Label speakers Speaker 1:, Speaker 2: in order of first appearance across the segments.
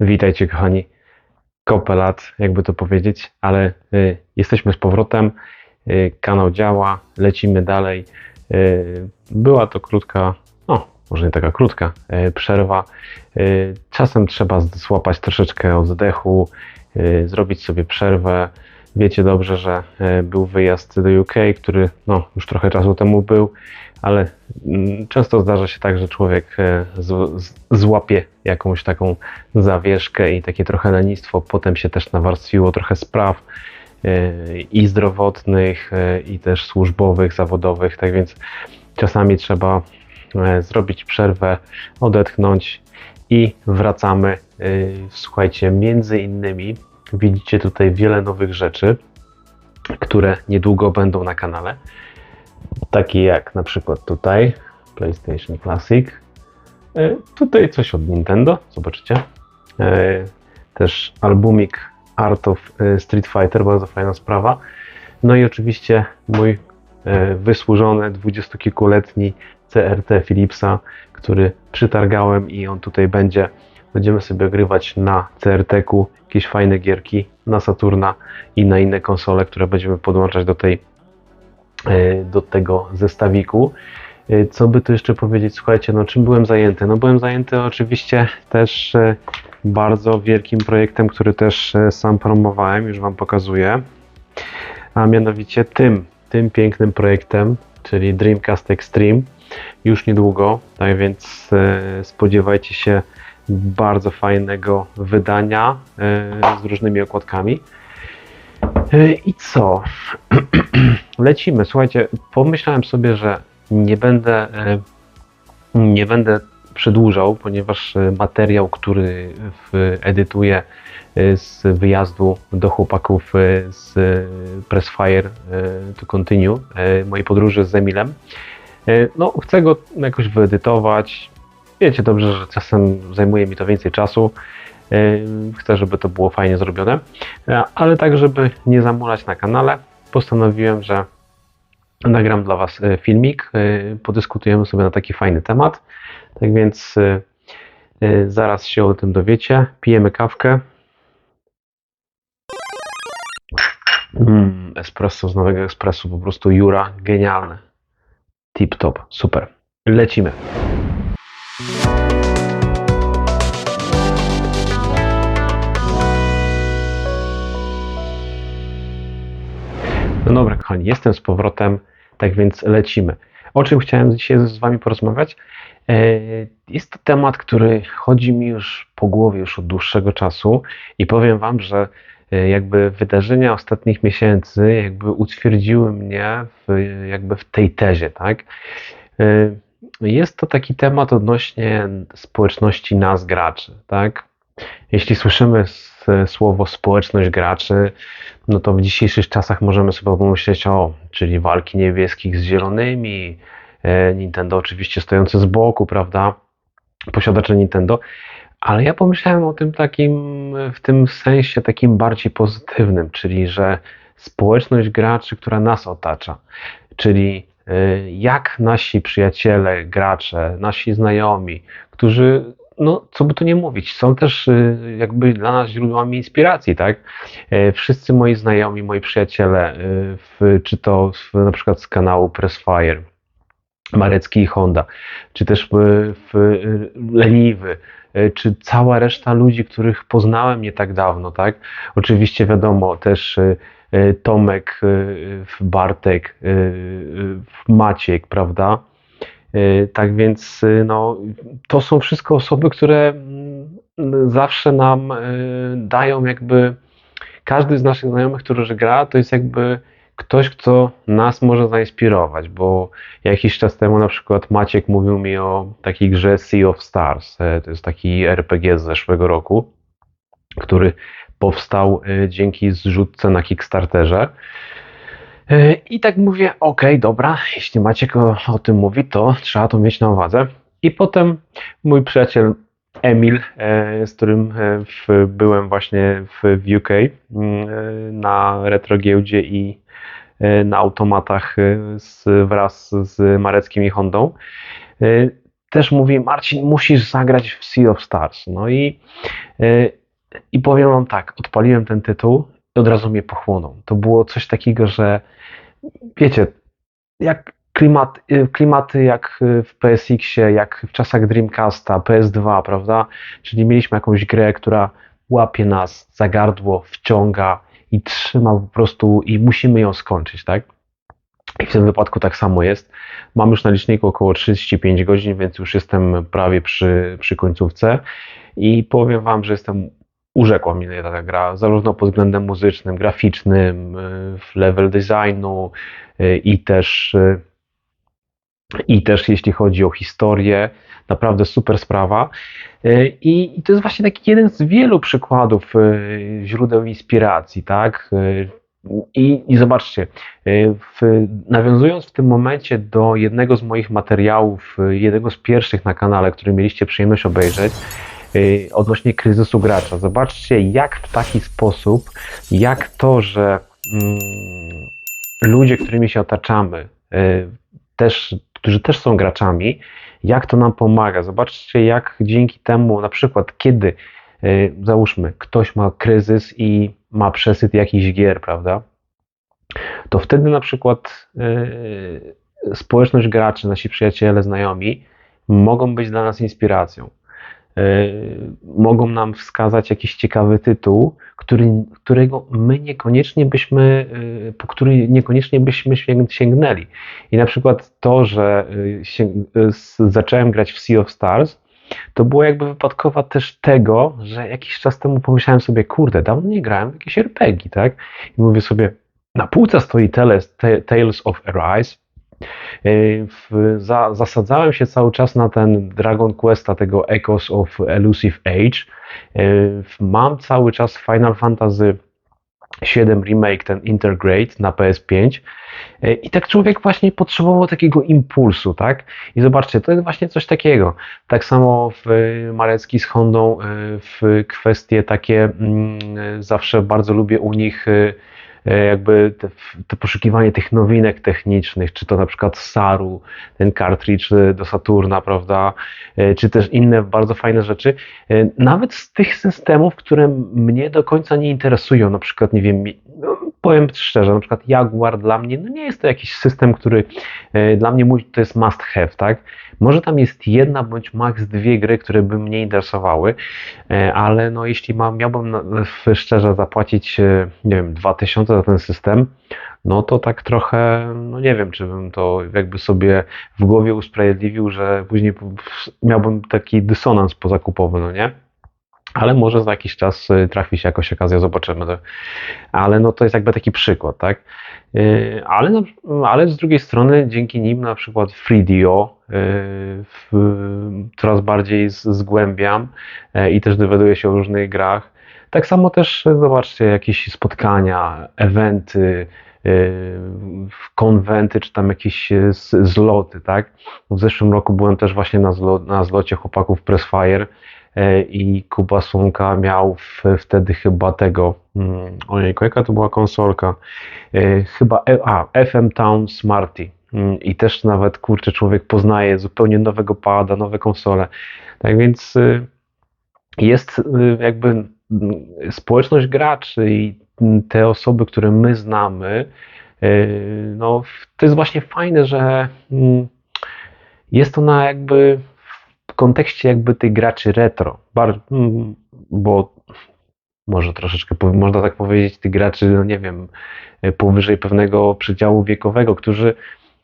Speaker 1: Witajcie kochani. Kopę lat, jakby to powiedzieć, ale y, jesteśmy z powrotem. Y, kanał działa, lecimy dalej. Y, była to krótka, no może nie taka krótka, y, przerwa. Y, czasem trzeba złapać troszeczkę oddechu, y, zrobić sobie przerwę. Wiecie dobrze, że y, był wyjazd do UK, który no, już trochę czasu temu był, ale mm, często zdarza się tak, że człowiek e, z, z, złapie jakąś taką zawieszkę i takie trochę lenistwo. Potem się też nawarstwiło trochę spraw e, i zdrowotnych, e, i też służbowych, zawodowych. Tak więc czasami trzeba e, zrobić przerwę, odetchnąć i wracamy. E, Słuchajcie, między innymi widzicie tutaj wiele nowych rzeczy, które niedługo będą na kanale takie jak na przykład tutaj PlayStation Classic. E, Tutaj coś od Nintendo, zobaczycie. E, Też albumik Art of e, Street Fighter, bardzo fajna sprawa. No i oczywiście mój wysłużony dwudziestokilkuletni CRT Philipsa, który przytargałem i on tutaj będzie. Będziemy sobie grywać na CRT-ku jakieś fajne gierki na Saturna i na inne konsole, które będziemy podłączać do tej e, do tego zestawiku. E, Co by tu jeszcze powiedzieć? Słuchajcie, no czym byłem zajęty? No byłem zajęty oczywiście też e, bardzo wielkim projektem, który też sam promowałem, już Wam pokazuję. A mianowicie tym, tym pięknym projektem, czyli Dreamcast Extreme. Już niedługo, tak więc spodziewajcie się bardzo fajnego wydania e, z różnymi okładkami. E, I co? Lecimy. Słuchajcie, pomyślałem sobie, że nie będę, e, nie będę przedłużał, ponieważ materiał, który edytuję z wyjazdu do chłopaków z Pressfire to Continue, mojej podróży z Emilem, no chcę go jakoś wyedytować. Wiecie dobrze, że czasem zajmuje mi to więcej czasu. Chcę, żeby to było fajnie zrobione, E, ale tak, żeby nie zamulać na kanale, postanowiłem, że nagram dla Was e, filmik, e, podyskutujemy sobie na taki fajny temat. Tak więc zaraz się o tym dowiecie. Pijemy kawkę. Mm, espresso z nowego espresso, po prostu Jura, genialne. Tip top, super. Lecimy. No dobra, kochani, jestem z powrotem, tak więc lecimy. O czym chciałem dzisiaj z Wami porozmawiać? E, Jest to temat, który chodzi mi już po głowie już od dłuższego czasu i powiem Wam, że e, jakby wydarzenia ostatnich miesięcy jakby utwierdziły mnie w, jakby w tej tezie, tak? Jest to taki temat odnośnie społeczności nas graczy, tak? Jeśli słyszymy słowo społeczność graczy, no to w dzisiejszych czasach możemy sobie pomyśleć o, czyli walki niebieskich z zielonymi, e, Nintendo oczywiście stojący z boku, prawda? Posiadacze Nintendo, ale ja pomyślałem o tym takim, w tym sensie takim bardziej pozytywnym, czyli że społeczność graczy, która nas otacza, czyli jak nasi przyjaciele, gracze, nasi znajomi, którzy, no co by tu nie mówić, są też e, jakby dla nas źródłami inspiracji, tak? E, Wszyscy moi znajomi, moi przyjaciele, w, czy to w, na przykład z kanału Pressfire, Marecki i Honda, czy też w, w Leniwy, czy cała reszta ludzi, których poznałem nie tak dawno, tak? Oczywiście wiadomo, też Tomek, e, Bartek, e, e, Maciek, prawda? E, Tak więc e, no, to są wszystko osoby, które mm, zawsze nam e, dają jakby każdy z naszych znajomych, który gra, to jest jakby ktoś, kto nas może zainspirować, bo jakiś czas temu na przykład Maciek mówił mi o takiej grze Sea of Stars. E, To jest taki RPG z zeszłego roku, który powstał e, dzięki zrzutce na Kickstarterze. E, I tak mówię, okej, dobra, jeśli Maciek o, o tym mówi, to trzeba to mieć na uwadze. I potem mój przyjaciel Emil, e, z którym e, w, byłem właśnie w, w UK e, na retro giełdzie i e, na automatach z, wraz z Mareckim i Hondą. Też mówi, Marcin, musisz zagrać w Sea of Stars. No i, y, i powiem wam tak, odpaliłem ten tytuł i od razu mnie pochłonął. To było coś takiego, że wiecie, jak klimat, y, klimaty jak w PSX-ie, jak w czasach Dreamcasta, PS2, prawda? Czyli mieliśmy jakąś grę, która łapie nas za gardło, wciąga i trzyma po prostu i musimy ją skończyć, tak? I w tym wypadku tak samo jest. Mam już na liczniku około 35 godzin, więc już jestem prawie przy, przy końcówce i powiem Wam, że jestem urzekła mnie ta gra, zarówno pod względem muzycznym, graficznym, y, level designu y, i też y, i też jeśli chodzi o historię, naprawdę super sprawa. I, to jest właśnie taki jeden z wielu przykładów źródeł inspiracji, tak? I, i zobaczcie, w, nawiązując w tym momencie do jednego z moich materiałów, jednego z pierwszych na kanale, który mieliście przyjemność obejrzeć, odnośnie kryzysu gracza. Zobaczcie, jak w taki sposób, jak to, że mm, ludzie, którymi się otaczamy, y, też, którzy też są graczami, jak to nam pomaga. Zobaczcie, jak dzięki temu, na przykład, kiedy y, załóżmy, ktoś ma kryzys i ma przesyt jakichś gier, prawda? To wtedy na przykład społeczność graczy, nasi przyjaciele, znajomi mogą być dla nas inspiracją. E, mogą nam wskazać jakiś ciekawy tytuł, który, którego my niekoniecznie byśmy, e, po który niekoniecznie byśmy sięgnęli. I na przykład to, że e, zacząłem grać w Sea of Stars, to było jakby wypadkowa też tego, że jakiś czas temu pomyślałem sobie, kurde, dawno nie grałem w jakieś RPG, tak? I mówię sobie, na półce stoi Tales of Arise, w, za, zasadzałem się cały czas na ten Dragon Questa, tego Echoes of Elusive Age. E, mam cały czas Final Fantasy 7 Remake, ten Intergrade na PS5 e, i tak człowiek właśnie potrzebował takiego impulsu, tak? I zobaczcie, to jest właśnie coś takiego. Tak samo w Marecki z Hondą w kwestie takie, mm, zawsze bardzo lubię u nich E, jakby te, te, poszukiwanie tych nowinek technicznych, czy to na przykład Saru, ten cartridge do Saturna, prawda, e, czy też inne bardzo fajne rzeczy, e, nawet z tych systemów, które mnie do końca nie interesują, na przykład, nie wiem, no, powiem szczerze, na przykład Jaguar dla mnie, no nie jest to jakiś system, który dla mnie mój, to jest must have, tak, może tam jest jedna bądź maks dwie gry, które by mnie interesowały, e, ale no jeśli mam, miałbym szczerze zapłacić, e, nie wiem, 2000 za ten system, no to tak trochę, no nie wiem, czy bym to jakby sobie w głowie usprawiedliwił, że później miałbym taki dysonans pozakupowy, no nie? Ale może za jakiś czas y, trafi się jakoś okazja, zobaczymy. Ale no to jest jakby taki przykład, tak? Y, ale, no, ale z drugiej strony dzięki nim na przykład FreeDio y, coraz bardziej zgłębiam i też dowiaduję się o różnych grach. Tak samo też zobaczcie jakieś spotkania, eventy, konwenty, czy tam jakieś zloty, tak? W zeszłym roku byłem też właśnie na, zlo, na zlocie chłopaków Pressfire i Kuba Słonka miał wtedy chyba tego, hmm, ojejku, jaka to była konsolka, e, chyba, e, a, FM Town Smarty. Hmm, i też nawet, kurczę, człowiek poznaje zupełnie nowego pada, nowe konsole, tak więc y, jest y, jakby mm, społeczność graczy i te osoby, które my znamy, y, no, to jest właśnie fajne, że mm, jest to na jakby kontekście jakby tych graczy retro, mm, bo może troszeczkę, można tak powiedzieć, tych graczy, no nie wiem, e, powyżej pewnego przedziału wiekowego, którzy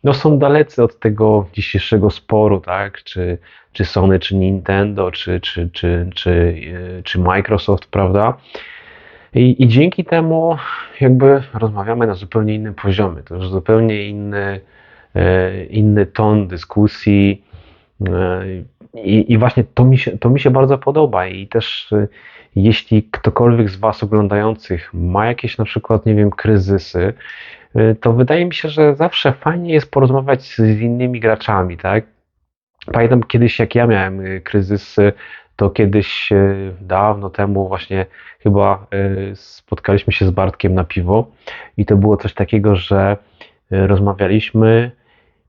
Speaker 1: no, są dalecy od tego dzisiejszego sporu, tak? Czy, czy Sony, czy Nintendo, czy, czy, czy, czy, e, czy Microsoft, prawda? I, I dzięki temu jakby rozmawiamy na zupełnie innym poziomie. To już zupełnie inny, e, inny ton dyskusji. I, I, właśnie to mi, się, to mi się bardzo podoba i też y, jeśli ktokolwiek z Was oglądających ma jakieś na przykład, nie wiem, kryzysy, y, to wydaje mi się, że zawsze fajnie jest porozmawiać z innymi graczami, tak? Pamiętam kiedyś, jak ja miałem y, kryzysy, to kiedyś dawno temu właśnie chyba spotkaliśmy się z Bartkiem na piwo i to było coś takiego, że rozmawialiśmy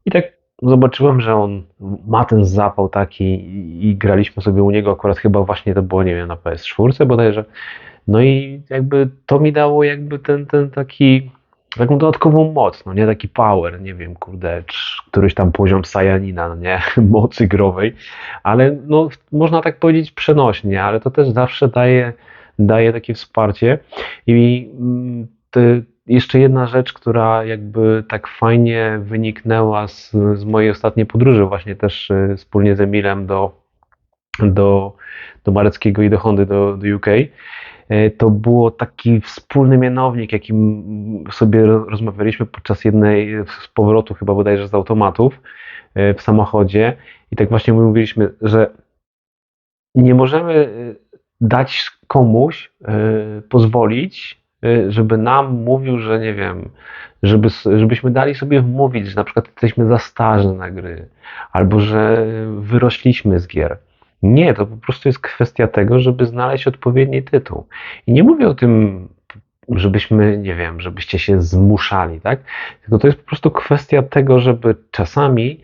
Speaker 1: i tak zobaczyłem, że on ma ten zapał taki i, i graliśmy sobie u niego akurat chyba właśnie to było, nie wiem, na PS4 bodajże. No i jakby to mi dało jakby ten, ten taki taką dodatkową moc, no nie taki power, nie wiem, kurde, któryś tam poziom Sajanina, no nie, mocy growej, ale no można tak powiedzieć przenośnie, ale to też zawsze daje, daje takie wsparcie i mm, te, jeszcze jedna rzecz, która jakby tak fajnie wyniknęła z, z mojej ostatniej podróży, właśnie też y, wspólnie z Emilem do, do, do Mareckiego i do Hondy do, do UK, y, to było taki wspólny mianownik, jakim sobie rozmawialiśmy podczas jednej z powrotu, chyba bodajże z automatów y, w samochodzie. I tak właśnie mówiliśmy, że nie możemy dać komuś, pozwolić żeby nam mówił, że nie wiem, żeby, żebyśmy dali sobie wmówić, że na przykład jesteśmy za starzy na gry, albo że wyrośliśmy z gier. Nie, to po prostu jest kwestia tego, żeby znaleźć odpowiedni tytuł. I nie mówię o tym, żebyśmy, nie wiem, żebyście się zmuszali, tak? Tylko to jest po prostu kwestia tego, żeby czasami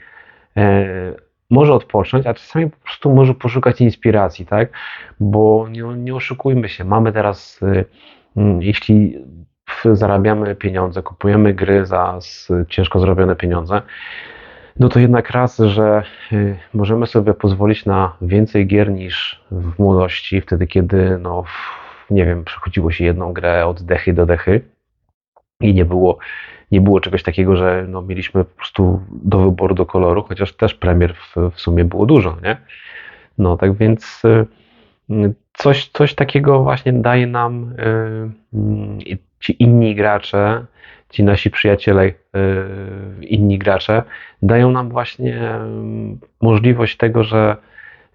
Speaker 1: e, może odpocząć, a czasami po prostu może poszukać inspiracji, tak? Bo nie, nie oszukujmy się, mamy teraz. E, jeśli zarabiamy pieniądze, kupujemy gry za ciężko zrobione pieniądze, no to jednak raz, że y, możemy sobie pozwolić na więcej gier niż w młodości, wtedy kiedy, no, nie wiem, przechodziło się jedną grę od dechy do dechy i nie było, nie było czegoś takiego, że no, mieliśmy po prostu do wyboru, do koloru, chociaż też premier w, w sumie było dużo, nie? No, tak więc y, coś, coś takiego właśnie daje nam y, ci inni gracze, ci nasi przyjaciele, y, inni gracze, dają nam właśnie możliwość tego, że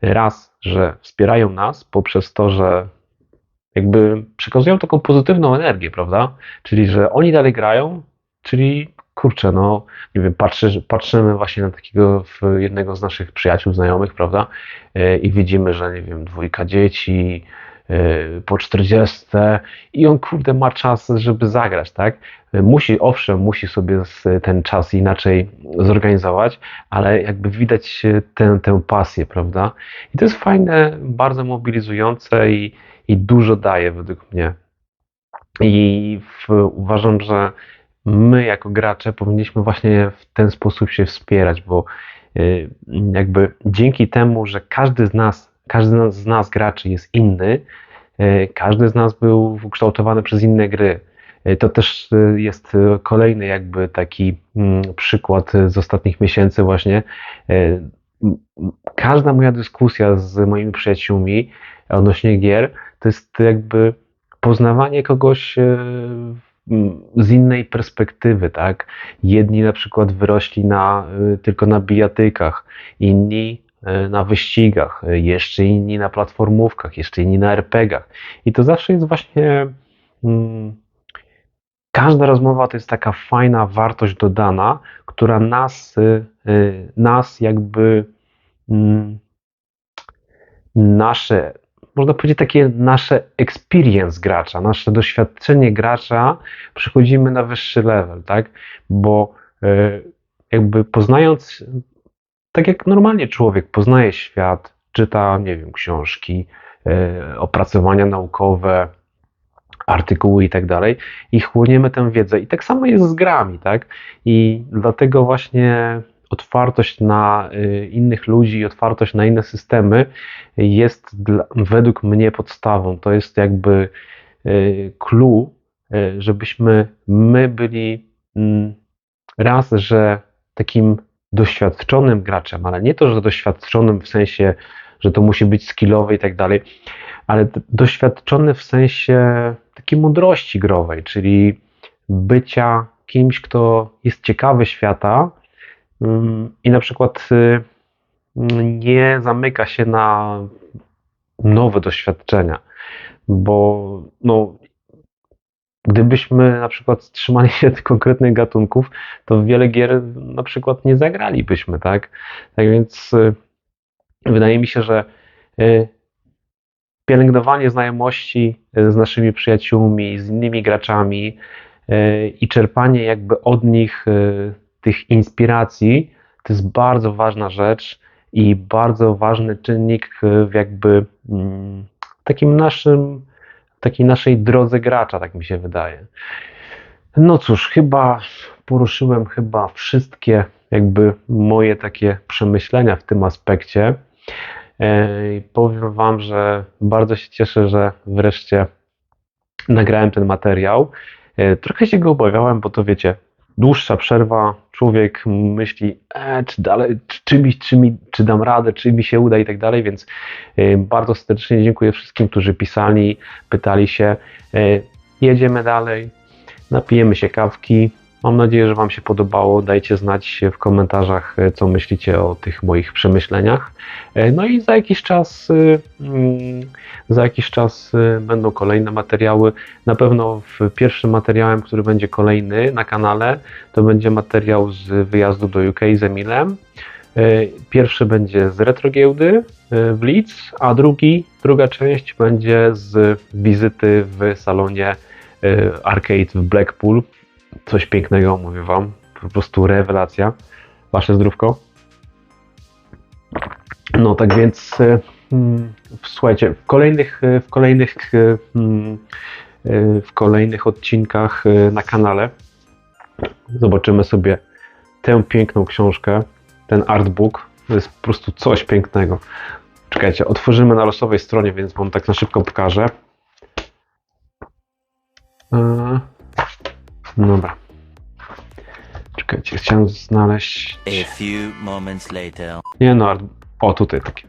Speaker 1: raz, że wspierają nas poprzez to, że jakby przekazują taką pozytywną energię, prawda? Czyli, że oni dalej grają, czyli kurczę, no, nie wiem, patrzy, patrzymy właśnie na takiego jednego z naszych przyjaciół, znajomych, prawda, e, i widzimy, że, nie wiem, dwójka dzieci, e, po 40 i on, kurde, ma czas, żeby zagrać, tak? Musi, owszem, musi sobie ten czas inaczej zorganizować, ale jakby widać tę, tę pasję, prawda? I to jest fajne, bardzo mobilizujące i, i dużo daje według mnie. I w, uważam, że my jako gracze powinniśmy właśnie w ten sposób się wspierać, bo y, jakby dzięki temu, że każdy z nas, każdy z nas graczy jest inny, y, każdy z nas był ukształtowany przez inne gry. Y, to też jest kolejny jakby taki mm, przykład z ostatnich miesięcy właśnie. Każda moja dyskusja z moimi przyjaciółmi odnośnie gier to jest jakby poznawanie kogoś z innej perspektywy, tak? Jedni na przykład wyrośli na, y, tylko na bijatykach, inni y, na wyścigach, y, jeszcze inni na platformówkach, jeszcze inni na RPGach. I to zawsze jest właśnie. Hmm, każda rozmowa to jest taka fajna wartość dodana, która nas, nas jakby. Hmm, nasze można powiedzieć, takie nasze experience gracza, nasze doświadczenie gracza, przechodzimy na wyższy level, tak? Bo e, jakby poznając, tak jak normalnie człowiek poznaje świat, czyta, nie wiem, książki, e, opracowania naukowe, artykuły i tak dalej, i chłoniemy tę wiedzę. I tak samo jest z grami, tak? I dlatego właśnie otwartość na y, innych ludzi, otwartość na inne systemy jest dla, według mnie podstawą. To jest jakby y, clue, y, żebyśmy my byli mm, raz, że takim doświadczonym graczem, ale nie to, że doświadczonym w sensie, że to musi być skillowe i tak dalej, ale doświadczony w sensie takiej mądrości growej, czyli bycia kimś, kto jest ciekawy świata, i na przykład y, nie zamyka się na nowe doświadczenia, bo no, gdybyśmy na przykład trzymali się tych konkretnych gatunków, to wiele gier na przykład nie zagralibyśmy, tak? Tak więc y, wydaje mi się, że y, pielęgnowanie znajomości z naszymi przyjaciółmi, z innymi graczami i czerpanie jakby od nich tych inspiracji, to jest bardzo ważna rzecz i bardzo ważny czynnik w jakby mm, takim naszym, takiej naszej drodze gracza, tak mi się wydaje. No cóż, chyba poruszyłem chyba wszystkie jakby moje takie przemyślenia w tym aspekcie. E, I powiem Wam, że bardzo się cieszę, że wreszcie nagrałem ten materiał. E, Trochę się go obawiałem, bo to wiecie, dłuższa przerwa, człowiek myśli, e, czy dalej, czy, czy, mi, czy, mi, czy dam radę, czy mi się uda i tak dalej, więc e, bardzo serdecznie dziękuję wszystkim, którzy pisali, pytali się. E, Jedziemy dalej, napijemy się kawki. Mam nadzieję, że Wam się podobało. Dajcie znać w komentarzach, e, co myślicie o tych moich przemyśleniach. E, No i za jakiś czas, y, mm, za jakiś czas będą kolejne materiały. Na pewno pierwszym materiałem, który będzie kolejny na kanale, to będzie materiał z wyjazdu do UK z Emilem. E, Pierwszy będzie z retrogiełdy e, w Leeds, a drugi, druga część będzie z wizyty w salonie e, Arcade w Blackpool. Coś pięknego, mówię Wam. Po prostu rewelacja. Wasze zdrówko. No tak więc e, mm, słuchajcie, w kolejnych, e, w kolejnych, e, mm, e, w kolejnych odcinkach na kanale zobaczymy sobie tę piękną książkę, ten artbook. To jest po prostu coś pięknego. Czekajcie, otworzymy na losowej stronie, więc wam tak na szybko pokażę. E, Dobra. Czekajcie, chciałem znaleźć.
Speaker 2: A few moments later.
Speaker 1: Nie no, art... o tutaj taki,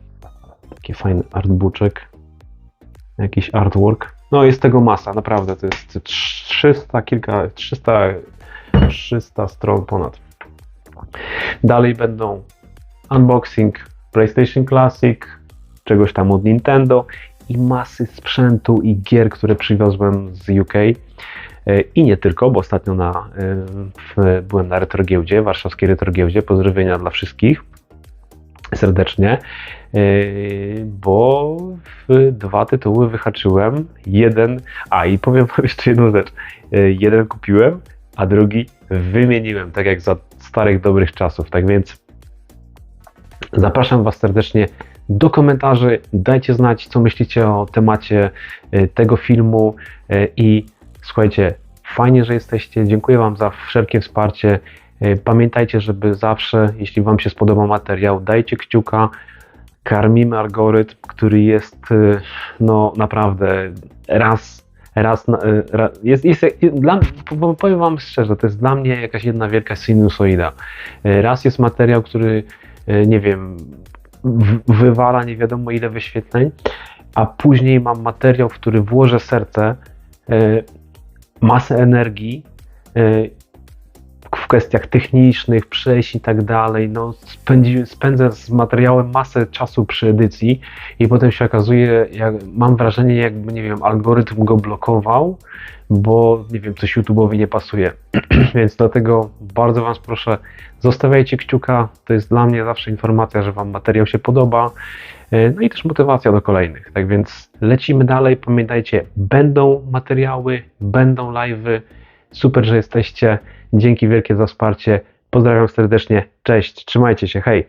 Speaker 1: taki fajny artbooczek. Jakiś artwork. No jest tego masa, naprawdę. To jest 300 kilka, 300, 300 stron ponad. Dalej będą unboxing PlayStation Classic, czegoś tam od Nintendo i masy sprzętu i gier, które przywiozłem z UK. E, I nie tylko, bo ostatnio na, e, byłem na retrogiełdzie, warszawskiej retrogiełdzie. Pozdrowienia dla wszystkich serdecznie, yy, bo dwa tytuły wyhaczyłem. Jeden, a i powiem wam jeszcze jedną rzecz. Jeden kupiłem, a drugi wymieniłem, tak jak za starych, dobrych czasów. Tak więc zapraszam Was serdecznie do komentarzy. Dajcie znać, co myślicie o temacie tego filmu i słuchajcie, fajnie, że jesteście. Dziękuję Wam za wszelkie wsparcie. E, Pamiętajcie, żeby zawsze, jeśli Wam się spodoba materiał, dajcie kciuka, karmimy algorytm, który jest e, no naprawdę raz, raz, e, ra- jest, jest, dla, po- powiem Wam szczerze, to jest dla mnie jakaś jedna wielka sinusoida. Raz jest materiał, który, nie wiem, wywala nie wiadomo ile wyświetleń, a później mam materiał, w który włożę serce, masę energii, e, w kwestiach technicznych, przejść i tak dalej. No, spędzę z materiałem masę czasu przy edycji i potem się okazuje, jak, mam wrażenie, jakby, nie wiem, algorytm go blokował, bo, nie wiem, coś YouTube'owi nie pasuje. Więc dlatego bardzo Was proszę, zostawiajcie kciuka. To jest dla mnie zawsze informacja, że Wam materiał się podoba. E, No i też motywacja do kolejnych. Tak więc lecimy dalej. Pamiętajcie, będą materiały, będą live'y. Super, że jesteście. Dzięki wielkie za wsparcie. Pozdrawiam serdecznie. Cześć, trzymajcie się. Hej.